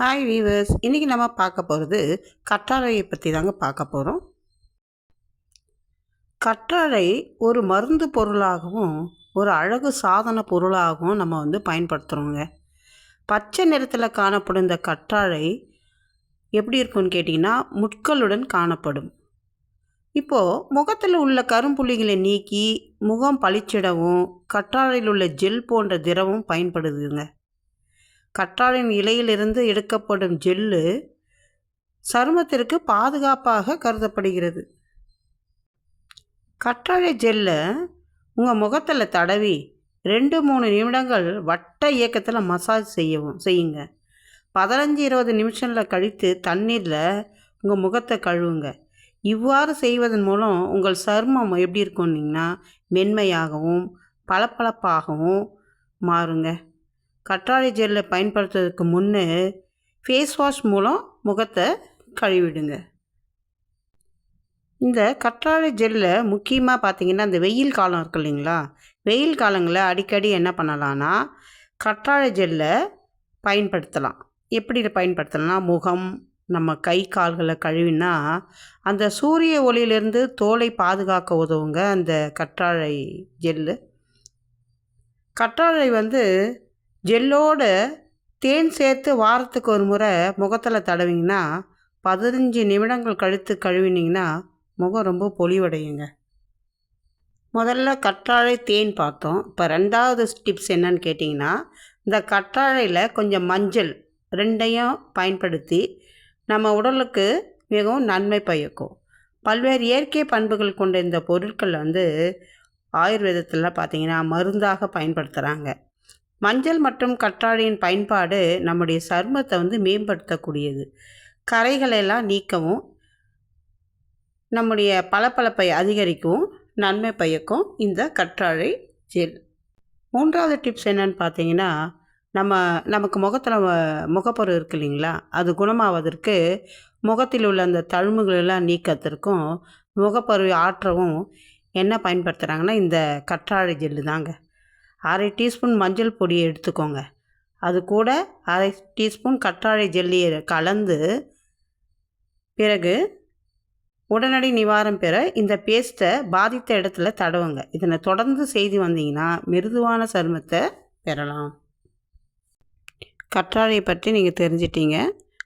Hi viewers இன்றைக்கி நம்ம பார்க்க போகிறது கற்றாழையை பற்றி தாங்க பார்க்க போகிறோம் கற்றாழை ஒரு மருந்து பொருளாகவும் ஒரு அழகு சாதன பொருளாகவும் நம்ம வந்து பயன்படுத்துகிறோங்க பச்சை நிறத்தில் காணப்படும் இந்த கற்றாழை எப்படி இருக்கும்னு கேட்டிங்கன்னா முட்களுடன் காணப்படும். இப்போது முகத்தில் உள்ள கரும்புள்ளிகளை நீக்கி முகம் பளிச்சிடவும் கற்றாழையில் உள்ள ஜெல் போன்ற திரவம் பயன்படுதுங்க. கற்றாழையின் இலையிலிருந்து எடுக்கப்படும் ஜெல்லு சருமத்திற்கு பாதுகாப்பாக கருதப்படுகிறது. கற்றாழை ஜெல்லை உங்கள் முகத்தில் தடவி ரெண்டு மூணு நிமிடங்கள் வட்ட இயக்கத்தில் மசாஜ் செய்யவும் செய்யுங்க. பதினஞ்சு இருபது நிமிஷங்களில் கழித்து தண்ணீரில் உங்கள் முகத்தை கழுவுங்க. இவ்வாறு செய்வதன் மூலம் உங்கள் சருமம் எப்படி இருக்கும்னிங்கன்னா மென்மையாகவும் பளபளப்பாகவும் மாறுங்க. கற்றாழை ஜெல்லை பயன்படுத்துறதுக்கு முன்னே ஃபேஸ் வாஷ் மூலம் முகத்தை கழுவிடுங்க. இந்த கற்றாழை ஜெல்லை முக்கியமாக பார்த்தீங்கன்னா இந்த வெயில் காலம் இருக்கு இல்லைங்களா? வெயில் காலங்களில் அடிக்கடி என்ன பண்ணலான்னா கற்றாழை ஜெல்லை பயன்படுத்தலாம். எப்படி பயன்படுத்தலாம்னா முகம் நம்ம கை கால்களை கழுவினா அந்த சூரிய ஒளியிலேருந்து தோலை பாதுகாக்க உதவுங்க அந்த கற்றாழை ஜெல்லு. கற்றாழை வந்து ஜெல்லோடு தேன் சேர்த்து வாரத்துக்கு ஒரு முறை முகத்தில் தடவிங்கன்னா பதினஞ்சு நிமிடங்கள் கழித்து கழுவினீங்கன்னா முகம் ரொம்ப பொலிவடையுங்க. முதல்ல கற்றாழை தேன் பார்த்தோம். இப்போ ரெண்டாவது டிப்ஸ் என்னன்னு கேட்டிங்கன்னா இந்த கற்றாழையில் கொஞ்சம் மஞ்சள் ரெண்டையும் பயன்படுத்தி நம்ம உடலுக்கு மிகவும் நன்மை பயக்கும். பல்வேறு இயற்கை பண்புகள் கொண்ட இந்த பொருட்கள் வந்து ஆயுர்வேதத்தில் பார்த்திங்கன்னா மருந்தாக பயன்படுத்துகிறாங்க மஞ்சள் மற்றும் கற்றாழையின் பயன்பாடு நம்முடைய சருமத்தை வந்து மேம்படுத்தக்கூடியது. கரைகளெல்லாம் நீக்கவும் நம்முடைய பளபளப்பை அதிகரிக்கவும் நன்மை பயக்கும் இந்த கற்றாழை ஜெல். மூன்றாவது டிப்ஸ் என்னன்னு பார்த்தீங்கன்னா நம்ம நமக்கு முகத்தில் முகப்பொரு இருக்கு இல்லைங்களா? அது குணமாவதற்கு முகத்தில் உள்ள அந்த தழும்புகளெல்லாம் நீக்கத்திற்கும் முகப்பருவை ஆற்றவும் என்ன பயன்படுத்துகிறாங்கன்னா இந்த கற்றாழை ஜெல்லு தாங்க அரை டீஸ்பூன் மஞ்சள் பொடியை எடுத்துக்கோங்க. அது கூட அரை டீஸ்பூன் கற்றாழை ஜெல்லியை கலந்து பிறகு உடனடி நிவாரம் பெற இந்த பேஸ்ட்டை பாதித்த இடத்துல தடவுங்க. இதனை தொடர்ந்து செய்து வந்தீங்கன்னா மிருதுவான சருமத்தை பெறலாம். கற்றாழையை பற்றி நீங்கள் தெரிஞ்சிட்டீங்க.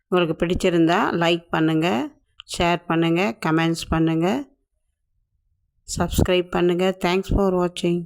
உங்களுக்கு பிடிச்சிருந்தா லைக் பண்ணுங்கள் ஷேர் பண்ணுங்கள் கமெண்ட்ஸ் பண்ணுங்கள் சப்ஸ்கிரைப் பண்ணுங்கள் தேங்க்ஸ் ஃபார் வாட்சிங்